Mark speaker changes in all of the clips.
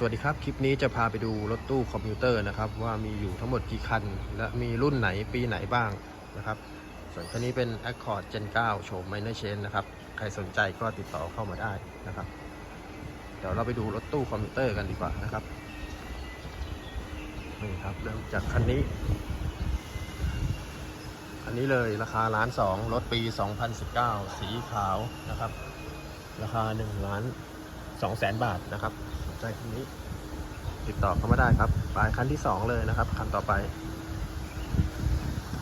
Speaker 1: สวัสดีครับ คลิปนี้จะพาไปดูรถตู้คอมพิวเตอร์นะครับว่ามีอยู่ทั้งหมดกี่คัน และมีรุ่นไหนปีไหนบ้างนะครับส่วนคันนี้เป็น Accord Gen 9 โฉม Minor Change นะครับ ใครสนใจก็ติดต่อเข้ามาได้นะครับ เดี๋ยวเราไปดูรถตู้คอมพิวเตอร์กันดีกว่านะครับนี่ครับเริ่มจากคันนี้ คันนี้เลยราคาล้านสองรถปี 2019 สีขาวนะครับ ราคา1ล้าน2แสนบาทนะครับ ใจคันนี้ ติดต่อเข้ามาได้ครับไปคันที่ 2 เลยนะครับ คันต่อไป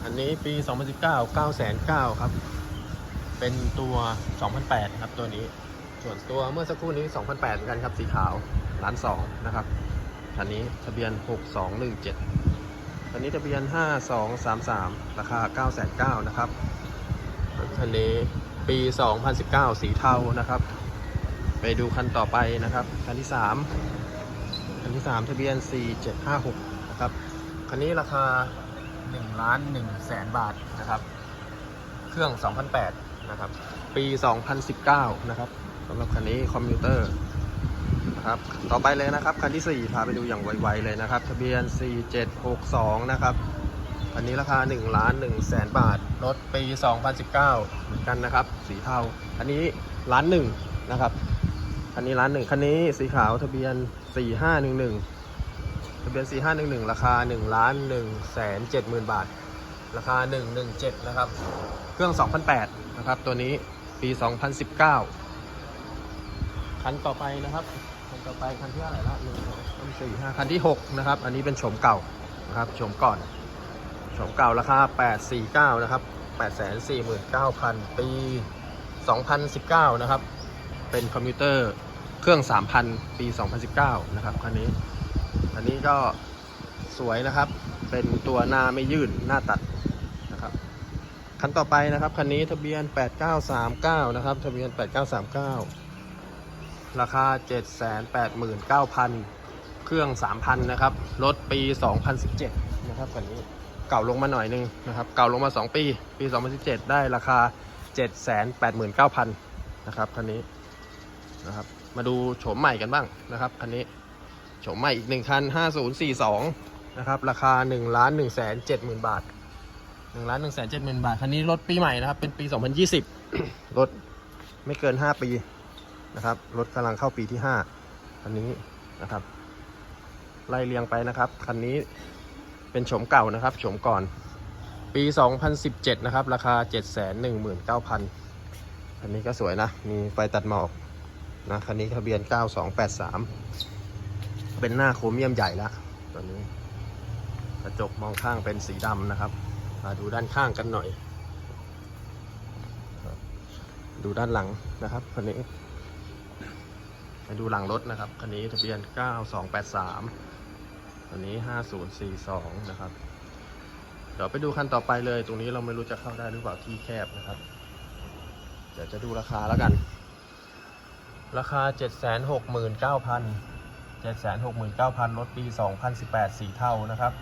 Speaker 1: อันนี้ปี 2019 9แสน9ครับ เป็นตัว 2008 ครับตัวนี้ ส่วนตัวเมื่อสักครู่นี้ 2008เหมือนกันครับ สีขาวล้านสองนะครับคันนี้ทะเบียน 6217คันนี้ทะเบียน 5233 ราคา9 9 0 0 0นะครับคันนี้ปี 2019 สีเทานะครับ ดูคันต่อไปนะครับ คันที่3คันที่3ทะเบียน 4756 นะครับ คันนี้ราคา1ล้าน1แสนบาทนะครับ เครื่อง 2008 นะครับ ปี 2019 นะครับสำหรับคันนี้คอมพิวเตอร์นะครับต่อไปเลยนะครับ คันที่ 4 พาไปดูอย่างไวๆเลยนะครับ ทะเบียน 4762 นะครับคันนี้ราคา1ล้าน1แสนบาท รถปี 2019 เหมือนกันนะครับ สีเทา อันนี้ล้านหนึ่งนะครับ คันนี้ล้านหนึ่งคันนี้สีขาวทะเบียน 4511 ทะเบียน 4511 ราคา1ล้าน1แสน7หมื่นบาท ราคา 117 นะครับ เครื่อง 2008 นะครับ ตัวนี้ปี 2019 คันต่อไปนะครับ คันต่อไปคันที่เท่าไรละหนึ่งสองสามสี่ห้าคันที่ 6 นะครับ อันนี้เป็นโฉมเก่านะครับโฉมก่อนโฉมเก่าราคา 849 นะครับ 849,000 ปี 2019 นะครับ เป็นคอมพิวเตอร์เครื่อง 3,000 ปี 2019 นะครับคันนี้อันนี้ก็สวยนะครับ เป็นตัวหน้าไม่ยืดหน้าตัดนะครับ คันต่อไปนะครับคันนี้ทะเบียน 8939 นะครับ ทะเบียน 8939 ราคา 789,000 เครื่อง 3,000 นะครับ รถปี 2017 นะครับคันนี้เก่าลงมาหน่อยนึงนะครับ เก่าลงมา 2 ปี ปี 2017 ได้ราคา 789,000 นะครับคันนี้ นะครับ มาดูโฉมใหม่กันบ้างนะครับคันนี้โฉมใหม่อีก1คัน5042นะครับราคา1ล้าน1แสน70,000บาท1ล้าน1แสน70,000บาทคันนี้รถปีใหม่นะครับเป็นปี2020รถไม่เกิน5ปีนะครับรถกำลังเข้าปีที่5คันนี้นะครับไล่เรียงไปนะครับคันนี้เป็นโฉมเก่านะครับโฉมก่อน ปี 2017 นะครับ ราคา 719,000คันนี้ก็สวยนะ มีไฟตัดหมอก นะคันนี้ทะเบียน 9283 เป็นหน้าโครเมียมใหญ่แล้วตัวนี้ กระจกมองข้างเป็นสีดำนะครับ มาดูด้านข้างกันหน่อย ดูด้านหลังนะครับคันนี้มาดูหลังรถนะครับคันนี้ทะเบียน 9283อันนี้ 5042 นะครับ เดี๋ยวไปดูคันต่อไปเลย ตรงนี้เราไม่รู้จะเข้าได้หรือเปล่าที่แคบนะครับ เดี๋ยวจะดูราคาแล้วกัน ราคา 769,000 769,000 รถปี 2018 สีเทานะครับ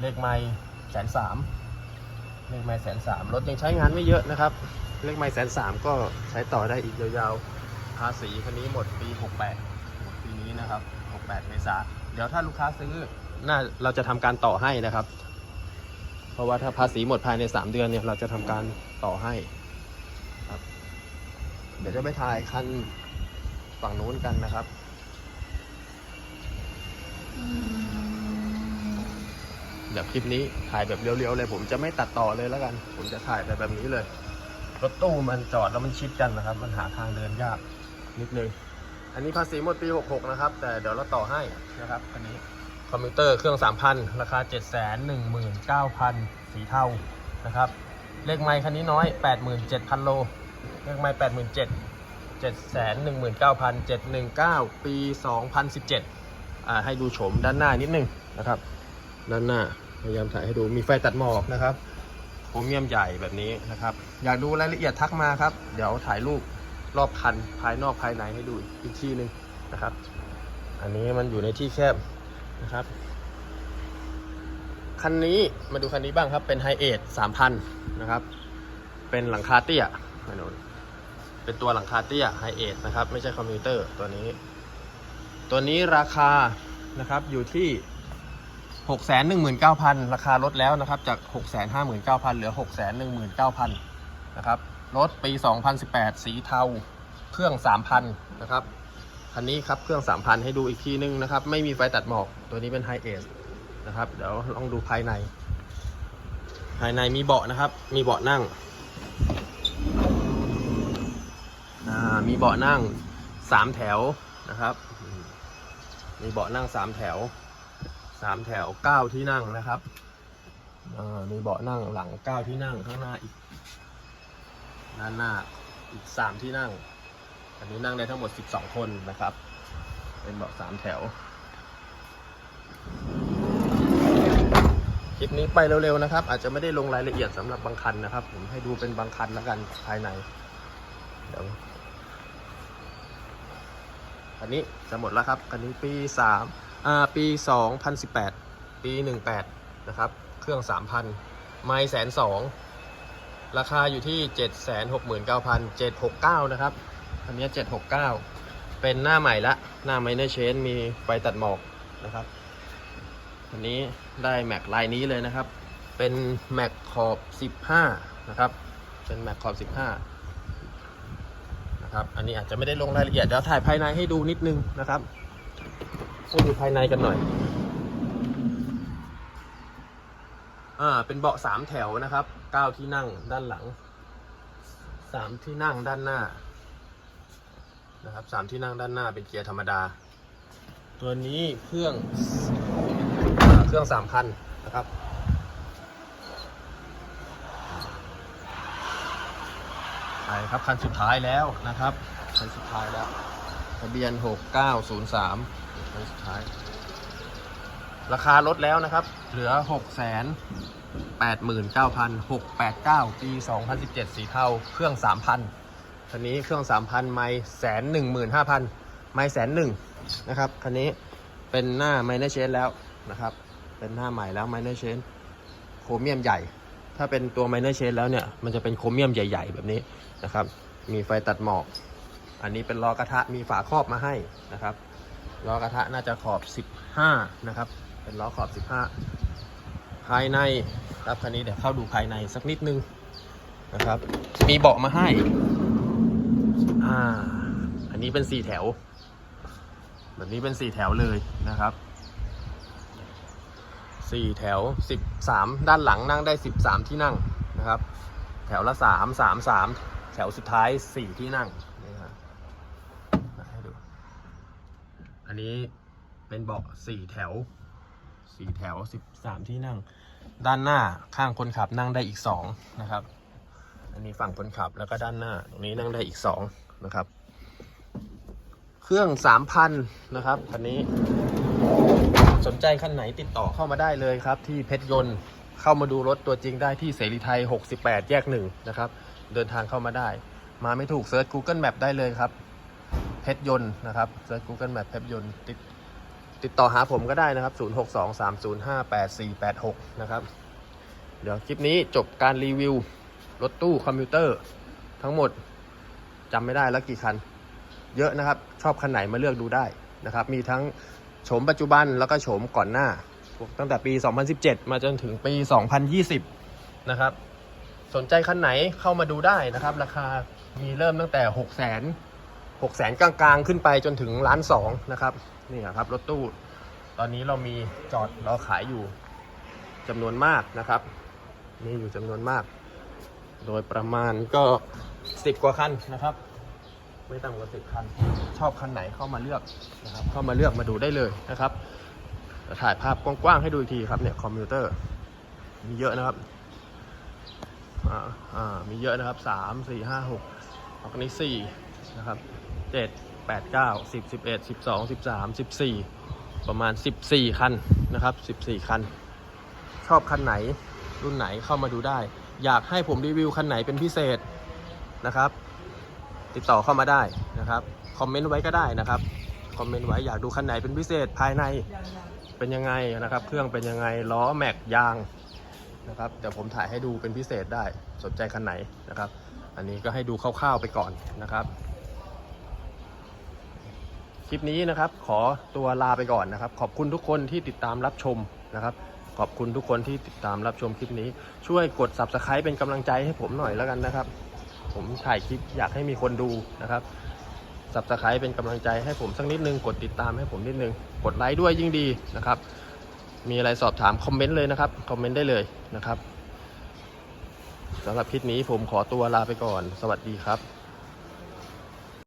Speaker 1: เลขไม่แสนสามเลขไม่แสนสามรถยังใช้งานไม่เยอะนะครับ เลขไม่แสนสามก็ใช้ต่อได้อีกยาวๆ ภาษีคันนี้หมดปี 68 หมดปีนี้นะครับ 68 เมษาเดี๋ยวถ้าลูกค้าซื้อน่าเราจะทำการต่อให้นะครับ เพราะว่าถ้าภาษีหมดภายใน 3 เดือนเนี่ยเราจะทำการต่อให้ เดี๋ยวจะไปถ่ายคันฝั่งนู้นกันนะครับเดี๋ยวคลิปนี้ถ่ายแบบเรียวๆเลย ผมจะไม่ตัดต่อเลยแล้วกัน ผมจะถ่ายแบบแบบนี้เลย รถตู้มันจอดแล้วมันชิดกันนะครับ มันหาทางเดินยากนิดนึง อันนี้ภาษีหมดปี 66 นะครับ แต่เดี๋ยวเราต่อให้นะครับอันนี้คอมพิวเตอร์เครื่อง 3,000 ราคา 719,000 สีเทานะครับ เลขไมค์คันนี้น้อย 87,000 โล เลขไมค์87,000 719,000 719ปี2017อ่าให้ดูโฉมด้านหน้านิดนึงนะครับ ด้านหน้าพยายามถ่ายให้ดูมีไฟตัดหมอกนะครับโครเมียมใหญ่แบบนี้นะครับ อยากดูรายละเอียดทักมาครับ เดี๋ยวถ่ายรูปรอบคันภายนอกภายในให้ดูอีกทีหนึงนะครับ อันนี้มันอยู่ในที่แคบนะครับคันนี้มาดูคันนี้บ้างครับเป็นไฮเอท3,000นะครับ เป็นหลังคาเตี้ย มาดูเป็นตัวหลังคาเตี้ยไฮเอทนะครับ ไม่ใช่คอมพิวเตอร์ตัวนี้ ตัวนี้ราคานะครับอยู่ที่ 6 1 9 0 0 0 ราคาลดแล้วนะครับ จาก 6 5 9 0 0 0 เหลือ 6 1 9 0 0 0 นะครับรถปี 2018 สีเทา เครื่อง 3,000 นะครับ คันนี้ครับเครื่อง 3,000 ให้ดูอีกทีนึงนะครับ ไม่มีไฟตัดหมอก ตัวนี้เป็นไฮเอสนะครับ เดี๋ยวลองดูภายใน ภายในมีเบาะนะครับ มีเบาะนั่ง อ่า มีเบาะนั่ง3แถวนะครับมีเบาะนั่ง3แถว3แถว9ที่นั่งนะครับมีเบาะนั่งหลัง9ที่นั่งข้างหน้าอีกด้านหน้าอีก3ที่นั่ง อันนี้นั่งได้ทั้งหมด12คนนะครับ เป็นเบาะ3แถว คลิปนี้ไปเร็วๆนะครับ อาจจะไม่ได้ลงรายละเอียดสำหรับบางคันนะครับ ผมให้ดูเป็นบางคันแล้วกันภายในเดี๋ยว คันนี้จะหมดแล้วครับคันนี้ปี3อ่าปี 2018 ปี 18 นะครับ เครื่อง 3,000 ไม่แสนสองราคาอยู่ที่ 769,769 นะครับคันนี้ 769 เป็นหน้าใหม่ละ หน้าไมเนอร์เชนมีไฟตัดหมอกนะครับคันนี้ได้แม็กลายนี้เลยนะครับ เป็นแม็กขอบ 15 นะครับ เป็นแม็กขอบ 15 นะครับ อันนี้อาจจะไม่ได้ลงรายละเอียดเดี๋ยวถ่ายภายในให้ดูนิดนึงนะครับให้ดูภายในกันหน่อย อ่า เป็นเบาะสามแถวนะครับเก้าที่นั่งด้านหลังสามที่นั่งด้านหน้า นะครับสามที่นั่งด้านหน้าเป็นเกียร์ธรรมดา ตัวนี้เครื่องอเครื่องสามพันนะครับ ไปครับคันสุดท้ายแล้วนะครับคันสุดท้ายแล้วทะเบียน 6903คันสุดท้าย ราคาลดแล้วนะครับ เหลือ6 8 9 6 8 9 ปี 2017 สีเทา เครื่อง 3,000 คันนี้เครื่อง 3,000 ไม่แสนหนึ่งหมื่นห้าพันไม่แสนหนึ่งนะครับ คันนี้เป็นหน้าไมเนอร์เชนแล้วนะครับ เป็นหน้าใหม่แล้วไมเนอร์เชนโครเมียมใหญ่ ถ้าเป็นตัวไมเนอร์เชนแล้วเนี่ย มันจะเป็นโครเมียมใหญ่ ๆ แบบนี้นะครับ มีไฟตัดหมอก อันนี้เป็นล้อกระทะมีฝาครอบมาให้นะครับล้อกระทะน่าจะขอบ 15 นะครับ เป็นล้อขอบ 15 ภายในครับคันนี้เดี๋ยวเข้าดูภายในสักนิดนึงนะครับ มีเบาะมาให้อ่าอันนี้เป็น4แถว แบบนี้เป็น4แถวเลยนะครับ 4 แถว 13 ด้านหลังนั่งได้ 13 ที่นั่งนะครับ แถวละ 3 3 3 แถวสุดท้าย 4 ที่นั่งนี่ครับให้ดู อันนี้เป็นเบาะ4 แถว 4 แถว 13 ที่นั่ง ด้านหน้าข้างคนขับนั่งได้อีก 2 นะครับ อันนี้ฝั่งคนขับแล้วก็ด้านหน้าตรงนี้นั่งได้อีก 2 นะครับ เครื่อง 3,000 นะครับคันนี้ สนใจคันไหนติดต่อเข้ามาได้เลยครับ ที่เพชรยนต์เข้ามาดูรถตัวจริงได้ที่เสรีไทย 68 แยกหนึ่งนะครับ เดินทางเข้ามาได้ มาไม่ถูกเซิร์ช Google Map ได้เลยครับ เพชรยนต์นะครับเซิร์ช Google Map เพชรยนต์ติดติดต่อหาผมก็ได้นะครับ 0623058486 นะครับ เดี๋ยวคลิปนี้จบการรีวิว รถตู้คอมพิวเตอร์ทั้งหมดจำไม่ได้แล้วกี่คัน เยอะนะครับ ชอบคันไหนมาเลือกดูได้นะครับ มีทั้ง โฉมปัจจุบันแล้วก็โฉมก่อนหน้า ตั้งแต่ปี 2017 มาจนถึงปี 2020 นะครับ สนใจคันไหนเข้ามาดูได้นะครับ ราคามีเริ่มตั้งแต่ 6 0 0 0 0 0 6 0 0 0 0กลางๆ ขึ้นไปจนถึงล้านสองนะครับนี่ครับรถตู้ ตอนนี้เรามีจอดรอขายอยู่จำนวนมากนะครับ มีอยู่จำนวนมาก โดยประมาณก็ 10 กว่าคันนะครับ ไม่ต่ำกว่า10คัน ชอบคันไหนเข้ามาเลือกนะครับเข้ามาเลือกมาดูได้เลยนะครับถ่ายภาพกว้างๆให้ดูอีกทีครับเนี่ยคอมพิวเตอร์มีเยอะนะครับอ่าอ่ามีเยอะนะครับสามสี่ห้าหกอันนี้สี่นะครับเจ็ดแปดเก้าสิบสิบเอ็ดสิบสองสิบสามสิบสี่ประมาณสิบสี่คันนะครับสิบสี่คัน ชอบคันไหนรุ่นไหนเข้ามาดูได้ อยากให้ผมรีวิวคันไหนเป็นพิเศษนะครับ ติดต่อเข้ามาได้นะครับคอมเมนต์ไว้ก็ได้นะครับคอมเมนต์ไว้อยากดูคันไหนเป็นพิเศษภายในเป็นยังไงนะครับ เครื่องเป็นยังไงล้อแม็กยางนะครับเดี๋ยวผมถ่ายให้ดูเป็นพิเศษได้สนใจคันไหนนะครับ อันนี้ก็ให้ดูคร่าวๆไปก่อนนะครับคลิปนี้นะครับ ขอตัวลาไปก่อนนะครับ ขอบคุณทุกคนที่ติดตามรับชมนะครับขอบคุณทุกคนที่ติดตามรับชมคลิปนี้ ช่วยกด subscribe เป็นกำลังใจให้ผมหน่อยแล้วกันนะครับ ผมถ่ายคลิปอยากให้มีคนดูนะครับสับสไครเป็นกำลังใจให้ผมสักนิดนึงกดติดตามให้ผมนิดนึงกดไลค์ด้วยยิ่งดีนะครับ มีอะไรสอบถามคอมเมนต์เลยนะครับคอมเมนต์ได้เลยนะครับสำหรับคลิปนี้ผมขอตัวลาไปก่อน สวัสดีครับ